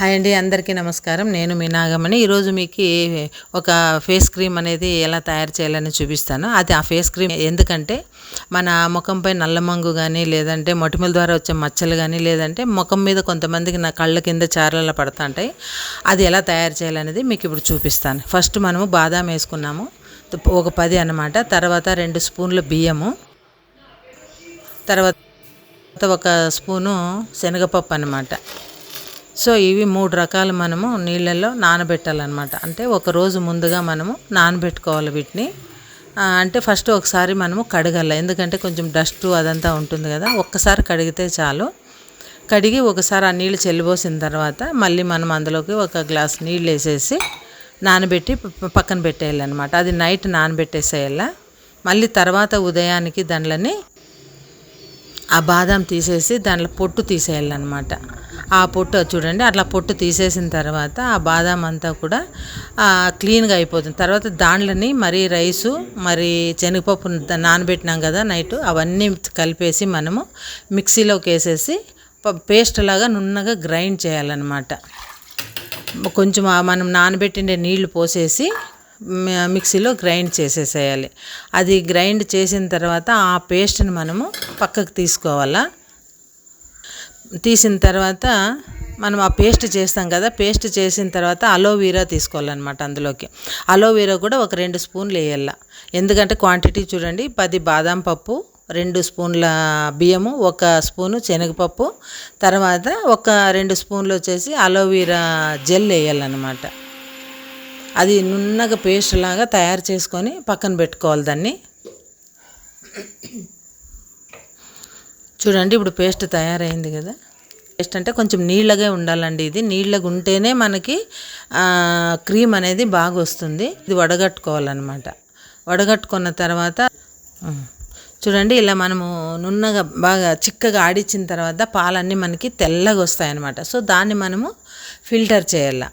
Hi అండి అందరికీ నమస్కారం. నేను మీ నాగమణి. ఈరోజు మీకు ఒక ఫేస్ క్రీమ్ అనేది ఎలా తయారు చేయాలని చూపిస్తాను. అది ఆ ఫేస్ క్రీమ్ ఎందుకంటే మన ముఖంపై నల్లమంగు కానీ లేదంటే మొటిమల ద్వారా వచ్చే మచ్చలు కానీ లేదంటే ముఖం మీద కొంతమందికి నా కళ్ళ కింద చారల పడుతుంటాయి. అది ఎలా తయారు చేయాలనేది మీకు ఇప్పుడు చూపిస్తాను. ఫస్ట్ మనము బాదాం వేసుకున్నాము. ఒక పది అనమాట తర్వాత రెండు స్పూన్ల బియ్యము. తర్వాత ఒక స్పూను శనగపప్పు అనమాట సో ఇవి మూడు రకాలు మనము నీళ్ళల్లో నానబెట్టాలన్నమాట. అంటే ఒక రోజు ముందుగా మనము నానబెట్టుకోవాలి వీటిని. అంటే ఫస్ట్ ఒకసారి మనము కడగాలి. ఎందుకంటే కొంచెం డస్ట్ అదంతా ఉంటుంది కదా. ఒక్కసారి కడిగితే చాలు. కడిగి ఒకసారి ఆ నీళ్ళు చెల్లిపోసిన తర్వాత మళ్ళీ మనం అందులోకి ఒక గ్లాస్ నీళ్ళు వేసేసి నానబెట్టి పక్కన పెట్టేయాలన్నమాట. అది నైట్ నానబెట్టేసేయాల. మళ్ళీ తర్వాత ఉదయానికి దాంట్లోని ఆ బాదం తీసేసి దాంట్లో పొట్టు తీసేయాలన్నమాట. ఆ పొట్టు చూడండి అట్లా పొట్టు తీసేసిన తర్వాత ఆ బాదం అంతా కూడా క్లీన్గా అయిపోతుంది. తర్వాత దాంట్లోని మరి రైసు మరి శనగపప్పు నానబెట్టినాం కదా నైట్ అవన్నీ కలిపేసి మనము మిక్సీలోకి వేసేసి ప- పేస్ట్ లాగా నున్నగా గ్రైండ్ చేయాలన్నమాట. కొంచెం మనం నానబెట్టిండే నీళ్ళు పోసేసి మిక్సీలో గ్రైండ్ చేసేసేయాలి. అది గ్రైండ్ చేసిన తర్వాత ఆ పేస్ట్ని మనము పక్కకు తీసుకోవాలా. తీసిన తర్వాత మనం ఆ పేస్ట్ చేస్తాం కదా పేస్ట్ చేసిన తర్వాత అలోవీరా తీసుకోవాలన్నమాట అందులోకి. అలోవీరా కూడా ఒక రెండు స్పూన్లు వేయాల. ఎందుకంటే క్వాంటిటీ చూడండి పది బాదం పప్పు రెండు స్పూన్ల బియ్యము ఒక స్పూను శనగపప్పు తర్వాత ఒక రెండు స్పూన్లు వచ్చేసి అలోవీరా జెల్ వేయాలన్నమాట. అది నున్నగా పేస్ట్ లాగా తయారు చేసుకొని పక్కన పెట్టుకోవాలి దాన్ని. చూడండి ఇప్పుడు పేస్ట్ తయారైంది కదా. పేస్ట్ అంటే కొంచెం నీళ్ళగా ఉండాలండి ఇది. నీళ్ళగా ఉంటేనే మనకి క్రీమ్ అనేది బాగా వస్తుంది. ఇది వడగట్టుకోవాలన్నమాట. వడగట్టుకున్న తర్వాత చూడండి ఇలా మనము నున్నగా బాగా చిక్కగా ఆడిచ్చిన తర్వాత పాలన్నీ మనకి తెల్లగా వస్తాయన్నమాట. సో దాన్ని మనము ఫిల్టర్ చేయాల.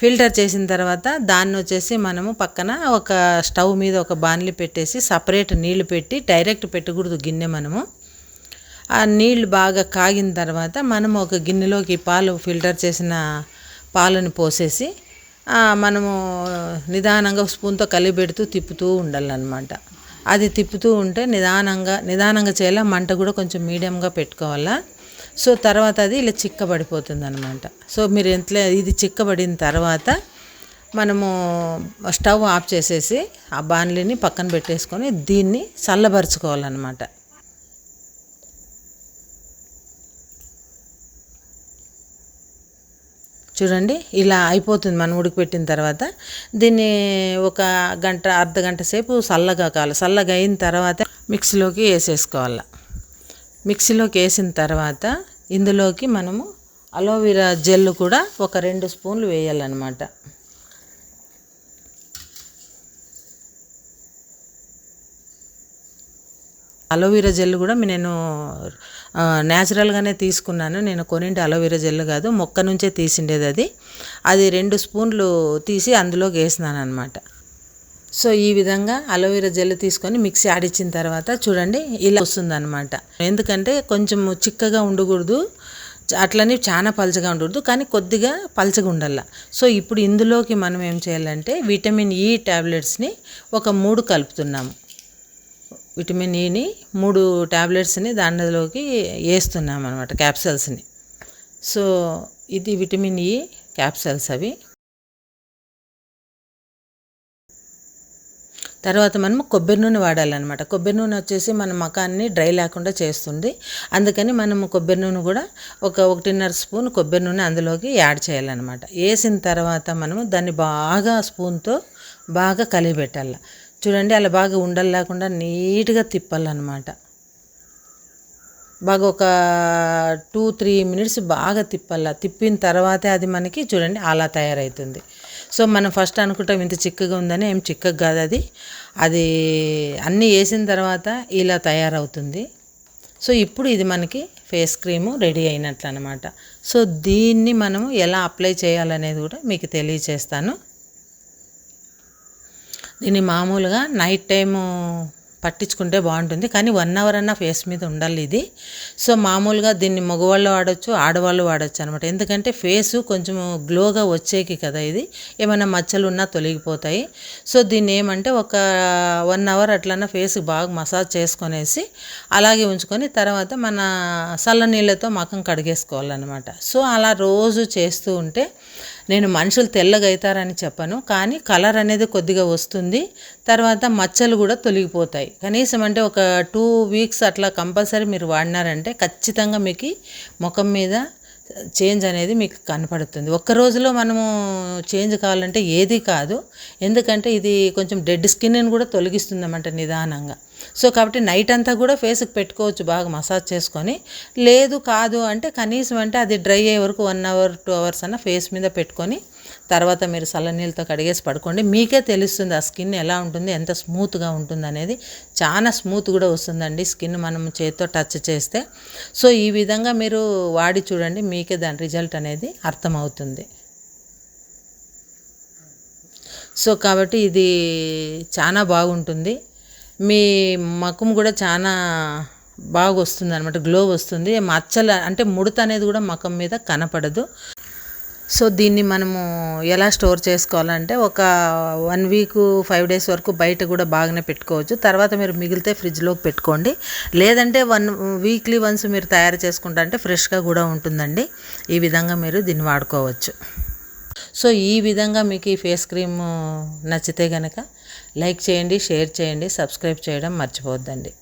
ఫిల్టర్ చేసిన తర్వాత దాన్ని వచ్చేసి మనము పక్కన ఒక స్టవ్ మీద ఒక బాణలి పెట్టేసి సపరేట్ నీళ్ళు పెట్టి డైరెక్ట్ పెట్టకూడదు గిన్నె మనము. ఆ నీళ్ళు బాగా కాగిన తర్వాత మనం ఒక గిన్నెలోకి పాలు ఫిల్టర్ చేసిన పాలను పోసేసి మనము నిదానంగా స్పూన్తో కలిపెడుతూ తిప్పుతూ ఉండాలన్నమాట. అది తిప్పుతూ ఉంటే నిదానంగా నిదానంగా చేయాలి? మంట కూడా కొంచెం మీడియంగా పెట్టుకోవాలా? సో తర్వాత అది ఇలా చిక్కబడిపోతుంది అనమాట సో మీరు ఎంత ఇది చిక్కబడిన తర్వాత మనము స్టవ్ ఆఫ్ చేసేసి ఆ బాణలిని పక్కన పెట్టేసుకొని దీన్ని చల్లబరుచుకోవాలన్నమాట. చూడండి ఇలా అయిపోతుంది మనం ఉడికిపెట్టిన తర్వాత. దీన్ని ఒక గంట అర్ధ గంట సేపు చల్లగా కావాలి. చల్లగా అయిన తర్వాత మిక్సీలోకి వేసేసుకోవాలి. మిక్సీలోకి వేసిన తర్వాత ఇందులోకి మనము అలోవెరా జెల్ కూడా ఒక రెండు స్పూన్లు వేయాలన్నమాట. అలోవెరా జెల్ కూడా నేను న్యాచురల్గానే తీసుకున్నాను. నేను కొనింటి అలోవెరా జెల్ కాదు మొక్క నుంచే తీసిండేది అది. అది రెండు స్పూన్లు తీసి అందులోకి వేసినాను అనమాట సో ఈ విధంగా అలోవెరా జెల్ తీసుకొని మిక్సీ ఆడిచ్చిన తర్వాత చూడండి ఇలా వస్తుందన్నమాట. ఎందుకంటే కొంచెం చిక్కగా ఉండకూడదు చ- చాలా పలచగా ఉండకూడదు కానీ కొద్దిగా పలచగా ఉండాల. సో ఇప్పుడు ఇందులోకి మనం ఏం చేయాలంటే విటమిన్ ఈ టాబ్లెట్స్ని ఒక మూడు కలుపుతున్నాము. విటమిన్ e ఈని మూడు టాబ్లెట్స్ని దాంట్లోకి వేస్తున్నాం అనమాట క్యాప్సల్స్ని. సో ఇది విటమిన్ ఈ క్యాప్సల్స్ అవి. తర్వాత మనము కొబ్బరి నూనె వాడాలన్నమాట. కొబ్బరి నూనె వచ్చేసి మన మకాన్ని డ్రై లేకుండా చేస్తుంది. అందుకని మనం కొబ్బరి నూనె కూడా ఒక ఒకటిన్నర స్పూన్ కొబ్బరి నూనె అందులోకి యాడ్ చేయాలన్నమాట. వేసిన తర్వాత మనము దాన్ని బాగా స్పూన్తో బాగా కలిపెట్టాలి. చూడండి అలా బాగా ఉండలు లేకుండా నీట్గా తిప్పాలన్నమాట. బాగా ఒక టూ త్రీ మినిట్స్ బాగా తిప్పాల. తిప్పిన తర్వాతే అది మనకి చూడండి అలా తయారవుతుంది సో మనం ఫస్ట్ అనుకుంటాం ఇంత చిక్కగా ఉందని ఏం చిక్కగా కాదు అది. అది అన్నీ వేసిన తర్వాత ఇలా తయారవుతుంది. సో ఇప్పుడు ఇది మనకి ఫేస్ క్రీము రెడీ అయినట్లు అనమాట సో దీన్ని మనము ఎలా అప్లై చేయాలనేది కూడా మీకు తెలియచేస్తాను. దీన్ని మామూలుగా నైట్ టైము పట్టించుకుంటే బాగుంటుంది. కానీ వన్ అవర్ అన్న ఫేస్ మీద ఉండాలి ఇది. సో మామూలుగా దీన్ని మగవాళ్ళు వాడచ్చు ఆడవాళ్ళు వాడచ్చు అనమాట ఎందుకంటే ఫేసు కొంచెం గ్లోగా వచ్చేకి కదా ఇది. ఏమైనా మచ్చలు ఉన్నా తొలగిపోతాయి. సో దీన్ని ఏమంటే ఒక వన్ అవర్ అట్లన్నా ఫేస్ బాగా మసాజ్ చేసుకొనేసి అలాగే ఉంచుకొని తర్వాత మన చల్ల నీళ్ళతో మకం కడిగేసుకోవాలన్నమాట. సో అలా రోజు చేస్తూ ఉంటే నేను మనుషులు తెల్లగైతారని చెప్పను కానీ కలర్ అనేది కొద్దిగా వస్తుంది. తర్వాత మచ్చలు కూడా తొలగిపోతాయి. కనీసం అంటే ఒక టూ వీక్స్ అట్లా కంపల్సరీ మీరు వాడినారంటే ఖచ్చితంగా మీకు ముఖం మీద చేంజ్ అనేది మీకు కనపడుతుంది. ఒక్క రోజులో మనము చేంజ్ కావాలంటే ఏది కాదు. ఎందుకంటే ఇది కొంచెం డెడ్ స్కిన్ని కూడా తొలగిస్తుంది అన్నమాట నిదానంగా. సో కాబట్టి నైట్ అంతా కూడా ఫేస్కి పెట్టుకోవచ్చు బాగా మసాజ్ చేసుకొని. లేదు కాదు అంటే కనీసం అంటే అది డ్రై అయ్యే వరకు వన్ అవర్ టూ అవర్స్ అన్న ఫేస్ మీద పెట్టుకొని తర్వాత మీరు చల్లనీళ్ళతో కడిగేసి పడుకోండి. మీకే తెలుస్తుంది ఆ స్కిన్ ఎలా ఉంటుంది ఎంత స్మూత్గా ఉంటుంది అనేది చాలా స్మూత్ కూడా వస్తుందండి స్కిన్ మనం చేతితో టచ్ చేస్తే. సో ఈ విధంగా మీరు వాడి చూడండి మీకే దాని రిజల్ట్ అనేది అర్థమవుతుంది. సో కాబట్టి ఇది చాలా బాగుంటుంది. మీ మకం కూడా చాలా బాగా వస్తుంది అనమాట గ్లో వస్తుంది. మచ్చల అంటే ముడత అనేది కూడా మకం మీద కనపడదు. సో దీన్ని మనము ఎలా స్టోర్ చేసుకోవాలంటే ఒక వన్ వీక్ ఫైవ్ డేస్ వరకు బయట కూడా బాగానే పెట్టుకోవచ్చు. తర్వాత మీరు మిగిలితే ఫ్రిడ్జ్లోకి పెట్టుకోండి. లేదంటే వన్ వీక్లీ వన్స్ మీరు తయారు చేసుకుంటా అంటే ఫ్రెష్గా కూడా ఉంటుందండి. ఈ విధంగా మీరు దీన్ని వాడుకోవచ్చు. సో ఈ విధంగా మీకు ఈ ఫేస్ క్రీమ్ నచ్చితే కనుక లైక్ చేయండి షేర్ చేయండి సబ్స్క్రైబ్ చేయడం మర్చిపోవద్దండి.